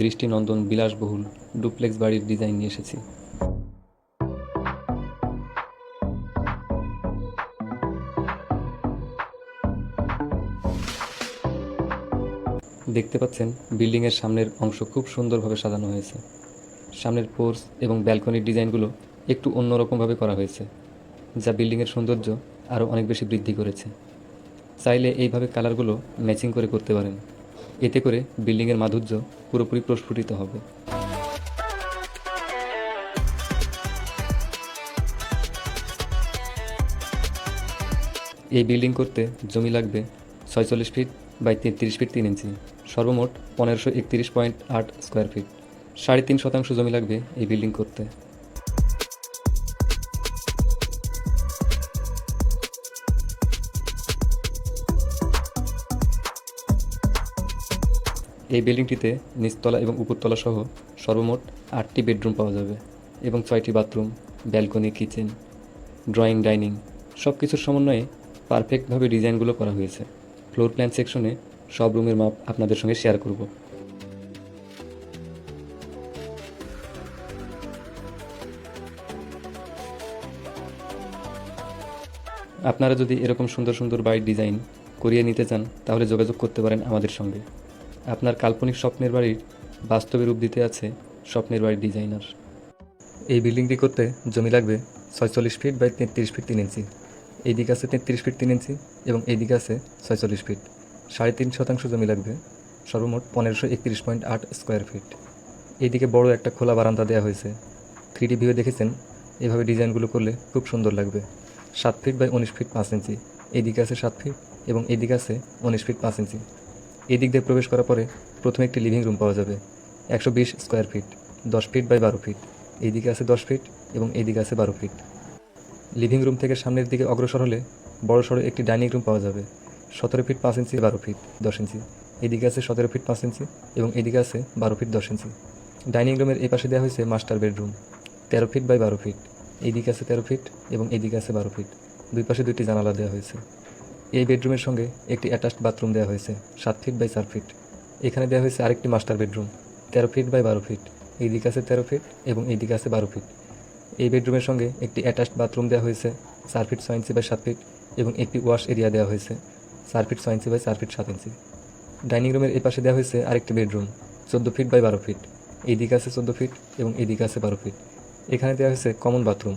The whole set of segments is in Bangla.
দৃষ্টিনন্দন বিলাসবহুল ডুপ্লেক্স বাড়ির ডিজাইন নিয়ে এসেছি। দেখতে পাচ্ছেন, বিল্ডিংয়ের সামনের অংশ খুব সুন্দরভাবে সাজানো হয়েছে। সামনের পোর্স এবং ব্যালকনির ডিজাইনগুলো একটু অন্যরকমভাবে করা হয়েছে, যা বিল্ডিংয়ের সৌন্দর্য আরও অনেক বেশি বৃদ্ধি করেছে। চাইলে এইভাবে কালারগুলো ম্যাচিং করে করতে পারেন। এতে করে বিল্ডিংয়ের মাধুর্য পুরোপুরি প্রস্ফুটিত হবে। এই বিল্ডিং করতে জমি লাগবে ছয়চল্লিশ ফিট বাই তেত্রিশ ফিট তিন ইঞ্চি। সর্বমোট পনেরোশো একত্রিশ পয়েন্ট আট স্কোয়ার ফিট। সাড়ে তিন শতাংশ জমি লাগবে এই বিল্ডিং করতে। এই বিল্ডিংটিতে নিচতলা এবং উপরতলা সহ সর্বমোট আটটি বেডরুম পাওয়া যাবে এবং ছয়টি bathroom, balcony, kitchen, drawing, dining সব কিছুর সমন্বয়ে পারফেক্টভাবে ডিজাইনগুলো করা হয়েছে। ফ্লোর প্ল্যান সেকশনে সব রুমের মাপ আপনাদের সঙ্গে শেয়ার করব। আপনারা যদি এরকম সুন্দর সুন্দর বাড়ির ডিজাইন করিয়ে নিতে চান, তাহলে যোগাযোগ করতে পারেন আমাদের সঙ্গে। আপনার কাল্পনিক স্বপ্নের বাড়ির বাস্তবে রূপ দিতে আছে স্বপ্নের বাড়ির ডিজাইনার। এই বিল্ডিংটি করতে জমি লাগবে ছয়চল্লিশ ফিট বাই তেত্রিশ ফিট তিন ইঞ্চি। এই দিকে আছে তেত্রিশ ফিট তিন ইঞ্চি এবং এই দিকে আছে ছয়চল্লিশ ফিট। সাড়ে তিন শতাংশ জমি লাগবে, সর্বমোট পনেরোশো একত্রিশ পয়েন্ট আট স্কোয়ার ফিট। এইদিকে বড় একটা খোলা বারান্দা দেওয়া হয়েছে। থ্রি ডি ভিউ দেখেছেন? এভাবে ডিজাইনগুলো করলে খুব সুন্দর লাগবে। সাত ফিট বাই উনিশ ফিট পাঁচ ইঞ্চি। এইদিকে আছে সাত ফিট এবং এইদিকে আছে উনিশ ফিট পাঁচ ইঞ্চি। এই দিক দিয়ে প্রবেশ করার পরে প্রথমে একটি লিভিং রুম পাওয়া যাবে, একশো বিশ স্কোয়ার ফিট দশ ফিট বাই বারো ফিট এইদিকে আছে দশ ফিট এবং এইদিকে আছে বারো ফিট লিভিং রুম থেকে সামনের দিকে অগ্রসর হলে বড় সড়ো একটি ডাইনিং রুম পাওয়া যাবে, সতেরো ফিট পাঁচ ইঞ্চি বারো ফিট দশ ইঞ্চি এদিকে আছে সতেরো ফিট পাঁচ ইঞ্চি এবং এদিকে আছে বারো ফিট দশ ইঞ্চি ডাইনিং রুমের এই পাশে দেওয়া হয়েছে মাস্টার বেডরুম তেরো ফিট বাই বারো ফিট এইদিকে আছে তেরো ফিট এবং এইদিকে আছে বারো ফিট দুই পাশে দুইটি জানালা দেওয়া হয়েছে। এই বেডরুমের সঙ্গে একটি অ্যাটাচড বাথরুম দেওয়া হয়েছে, সাত ফিট বাই চার ফিট। এখানে দেওয়া হয়েছে আরেকটি মাস্টার বেডরুম, তেরো ফিট বাই বারো ফিট। এই দিকে আছে তেরো ফিট এবং এই দিকে আছে বারো ফিট। এই বেডরুমের সঙ্গে একটি অ্যাটাচড বাথরুম দেওয়া হয়েছে, চার ফিট ছয় ইঞ্চি বাই সাত ফিট এবং একটি ওয়াশ এরিয়া দেওয়া হয়েছে, চার ফিট ছয় ইঞ্চি বাই চার ফিট সাত ইঞ্চি। ডাইনিং রুমের এই পাশে দেওয়া হয়েছে আরেকটি বেডরুম, চোদ্দ ফিট বাই বারো ফিট। এই দিকে আছে চোদ্দ ফিট এবং এই দিকে আছে বারো ফিট। এখানে দেওয়া হয়েছে কমন বাথরুম,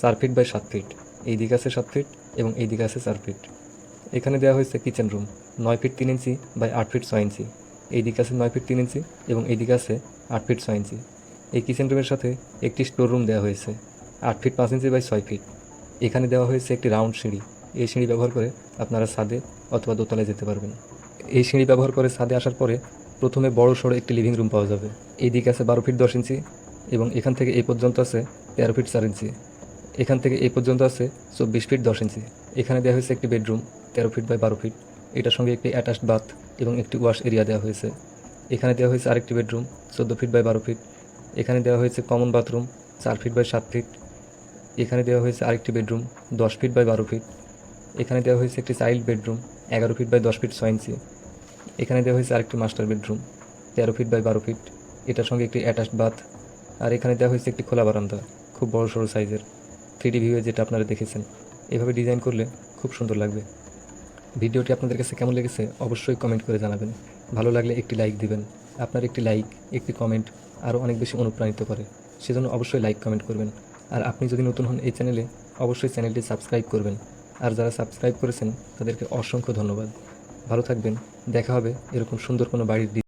চার ফিট বাই সাত ফিট। এই দিকে আছে সাত ফিট এবং এই দিকে আছে চার ফিট। এখানে দেওয়া হয়েছে কিচেন রুম নয় ফিট তিন ইঞ্চি বাই আট ফিট ছয় ইঞ্চি। এই দিকে আছে নয় ফিট তিন ইঞ্চি এবং এই দিকে আছে আট ফিট ছয় ইঞ্চি। এই কিচেন রুমের সাথে একটি স্টোর রুম দেওয়া হয়েছে, আট ফিট পাঁচ ইঞ্চি বাই ছয় ফিট এখানে দেওয়া হয়েছে একটি রাউন্ড সিঁড়ি। এই সিঁড়ি ব্যবহার করে আপনারা ছাদে অথবা দোতলায় যেতে পারবেন। এই সিঁড়ি ব্যবহার করে ছাদে আসার পরে প্রথমে বড় সড়ো একটি লিভিং রুম পাওয়া যাবে। এই দিকে আছে বারো ফিট দশ ইঞ্চি এবং এখান থেকে এই পর্যন্ত আছে তেরো ফিট চার ইঞ্চি। এখান থেকে এই পর্যন্ত আছে চব্বিশ ফিট দশ ইঞ্চি। এখানে দেওয়া হয়েছে একটি বেডরুম তেরো ফিট বাই বারো ফিট এটার সঙ্গে একটি অ্যাটাচড বাথ এবং একটি ওয়াশ এরিয়া দেওয়া হয়েছে। এখানে দেওয়া হয়েছে আরেকটি বেডরুম চোদ্দ ফিট বাই বারো ফিট এখানে দেওয়া হয়েছে কমন বাথরুম চার ফিট বাই সাত ফিট এখানে দেওয়া হয়েছে আরেকটি বেডরুম দশ ফিট বাই বারো ফিট এখানে দেওয়া হয়েছে একটি চাইল্ড বেডরুম এগারো ফিট বাই দশ ফিট ছয় ইঞ্চি। এখানে দেওয়া হয়েছে আরেকটি মাস্টার বেডরুম তেরো ফিট বাই বারো ফিট এটার সঙ্গে একটি অ্যাটাচড বাথ আর এখানে দেওয়া হয়েছে একটি খোলা বারান্দা, খুব বড় সড়ো সাইজের থ্রি ডি ভিউয়ে যেটা আপনারা দেখেছেন। এভাবে ডিজাইন করলে খুব সুন্দর লাগবে। ভিডিওটি আপনাদের কাছে কেমন লেগেছে অবশ্যই কমেন্ট করে জানাবেন। ভালো লাগলে একটি লাইক দিবেন। আপনার একটি লাইক একটি কমেন্ট আরও অনেক বেশি অনুপ্রাণিত করে। সেজন্য অবশ্যই লাইক কমেন্ট করবেন। আর আপনি যদি নতুন হন এই চ্যানেলে অবশ্যই চ্যানেলটি সাবস্ক্রাইব করবেন। আর যারা সাবস্ক্রাইব করেছেন, তাদেরকে অসংখ্য ধন্যবাদ। ভালো থাকবেন। দেখা হবে এরকম সুন্দর কোনো বাড়ির